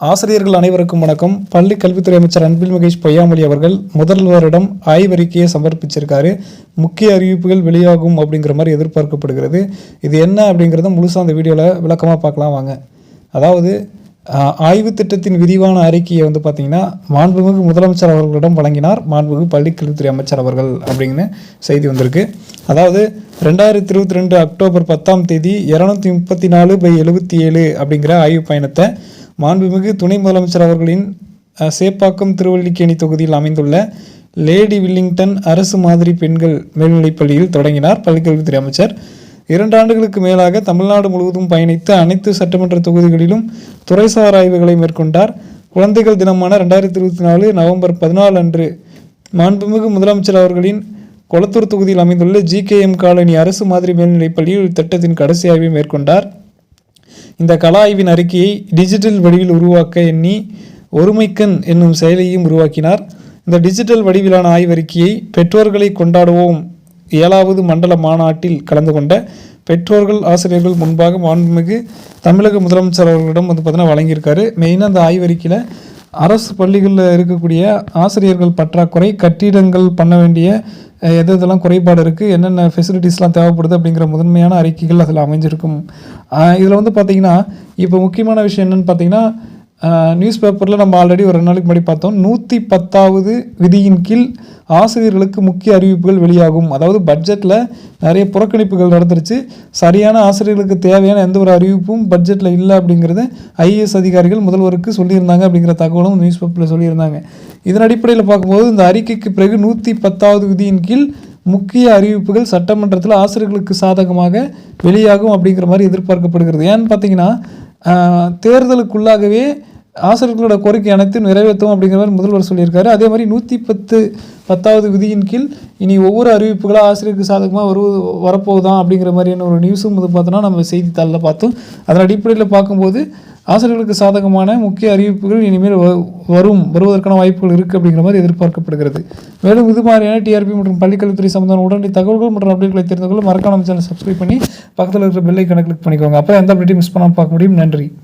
ஆசிரியர்கள் அனைவருக்கும் வணக்கம். பள்ளி கல்வித்துறை அமைச்சர் அன்பில் மகேஷ் பொய்யாமொழி அவர்கள் முதல்வரிடம் ஆய்வறிக்கையை சமர்ப்பிச்சிருக்காரு. முக்கிய அறிவிப்புகள் வெளியாகும் அப்படிங்கிற மாதிரி எதிர்பார்க்கப்படுகிறது. இது என்ன அப்படிங்கிறத முழுசாக அந்த வீடியோவில் விளக்கமாக பார்க்கலாம் வாங்க. அதாவது ஆய்வு திட்டத்தின் விரிவான அறிக்கையை வந்து பார்த்தீங்கன்னா மாண்புமிகு முதலமைச்சர் அவர்களிடம் வழங்கினார். மாண்புமிகு பள்ளி கல்வித்துறை அமைச்சர் அவர்கள் அப்படின்னு செய்தி வந்திருக்கு. அதாவது ரெண்டாயிரத்தி இருபத்தி ரெண்டு அக்டோபர் பத்தாம் தேதி இரநூத்தி முப்பத்தி நாலு பை எழுபத்தி ஏழு அப்படிங்கிற ஆய்வு பயணத்தை மாண்புமிகு துணை முதலமைச்சர் அவர்களின் சேப்பாக்கம் திருவல்லிக்கேணி தொகுதியில் அமைந்துள்ள லேடி வில்லிங்டன் அரசு மாதிரி பெண்கள் மேல்நிலைப்பள்ளியில் தொடங்கினார் பள்ளிக்கல்வித்துறை அமைச்சர். இரண்டு ஆண்டுகளுக்கு மேலாக தமிழ்நாடு முழுவதும் பயணித்து அனைத்து சட்டமன்ற தொகுதிகளிலும் துறைசார் ஆய்வுகளை மேற்கொண்டார். குழந்தைகள் தினமான ரெண்டாயிரத்தி இருபத்தி நாலு நவம்பர் பதினாலு அன்று மாண்புமிகு முதலமைச்சர் அவர்களின் கொளத்தூர் தொகுதியில் அமைந்துள்ள ஜிகேஎம் காலனி அரசு மாதிரி மேல்நிலைப்பள்ளியில் திட்டத்தின் கடைசி ஆய்வை மேற்கொண்டார். இந்த கலா ஆய்வின் அறிக்கையை டிஜிட்டல் வடிவில் உருவாக்க எண்ணி ஒருமைக்கண் என்னும் செயலியையும் உருவாக்கினார். இந்த டிஜிட்டல் வடிவிலான ஆய்வறிக்கையை பெற்றோர்களை கொண்டாடுவோம். ஏழாவது மண்டல மாநாட்டில் கலந்து கொண்ட பெற்றோர்கள் ஆசிரியர்கள் முன்பாக மாண்புமிகு தமிழக முதலமைச்சர் அவர்களிடம் வந்து பார்த்தீங்கன்னா வழங்கியிருக்காரு. மெயினாக அந்த ஆய்வறிக்கையில் அரசு பள்ளிகளில் இருக்கக்கூடிய ஆசிரியர்கள் பற்றாக்குறை கட்டிடங்கள் பண்ண வேண்டிய எது எதெல்லாம் குறைபாடு இருக்குது என்னென்ன ஃபெசிலிட்டிஸ்லாம் தேவைப்படுது அப்படிங்கிற முதன்மையான அறிக்கைகள் அதில் அமைஞ்சிருக்கும். இதில் வந்து பார்த்திங்கன்னா இப்போ முக்கியமான விஷயம் என்னென்னு பார்த்தீங்கன்னா நியூஸ் பேப்பரில் நம்ம ஆல்ரெடி ஒரு ரெண்டு நாளைக்கு முன்னாடி பார்த்தோம் நூற்றி பத்தாவது விதியின் கீழ் ஆசிரியர்களுக்கு முக்கிய அறிவிப்புகள் வெளியாகும். அதாவது பட்ஜெட்டில் நிறைய புறக்கணிப்புகள் நடந்துருச்சு. சரியான ஆசிரியர்களுக்கு தேவையான எந்த ஒரு அறிவிப்பும் பட்ஜெட்டில் இல்லை அப்படிங்கிறத ஐஏஎஸ் அதிகாரிகள் முதல்வருக்கு சொல்லியிருந்தாங்க அப்படிங்கிற தகவலும் நியூஸ் பேப்பரில் சொல்லியிருந்தாங்க. இதன் அடிப்படையில் பார்க்கும்போது இந்த அறிக்கைக்கு பிறகு நூற்றி பத்தாவது விதியின் கீழ் முக்கிய அறிவிப்புகள் சட்டமன்றத்தில் ஆசிரியர்களுக்கு சாதகமாக வெளியாகும் அப்படிங்கிற மாதிரி எதிர்பார்க்கப்படுகிறது. ஏன்னு பார்த்தீங்கன்னா தேர்தலுக்குள்ளாகவே ஆசிரியர்களோட கோரிக்கை அனைத்தும் நிறைவேற்றும் அப்படிங்கிற மாதிரி முதல்வர் சொல்லியிருக்காரு. அதே மாதிரி நூற்றி பத்து பத்தாவது விதியின் கீழ் இனி ஒவ்வொரு அறிவிப்புகளாக ஆசிரியருக்கு சாதகமாக வரு வரப்போகுதான் அப்படிங்கிற மாதிரியான ஒரு நியூஸும் வந்து பார்த்தோன்னா நம்ம செய்தித்தாளில் பார்த்தோம். அதன் அடிப்படையில் பார்க்கும்போது ஆசிரியர்களுக்கு சாதகமான முக்கிய அறிவிப்புகள் இனிமேல் வரும் வருவதற்கான வாய்ப்புகள் இருக்குது அப்படிங்கிற மாதிரி எதிர்பார்க்கப்படுகிறது. மேலும் இது மாதிரியான டிஆர்பி மற்றும் பள்ளிக்கல்வித்துறை சம்பந்தமான உடனடி தகவல்கள் மற்றும் அப்டேட்களை தெரிந்து கொள்ள மறக்காம சேனல் சப்ஸ்கிரைப் பண்ணி பக்கத்தில் இருக்கிற பெல்லை கணக்கு கிளிக் பண்ணிக்கோங்க. அப்போ எந்த அப்டேட்டையும் மிஸ் பண்ணாமல் பார்க்க முடியும். நன்றி.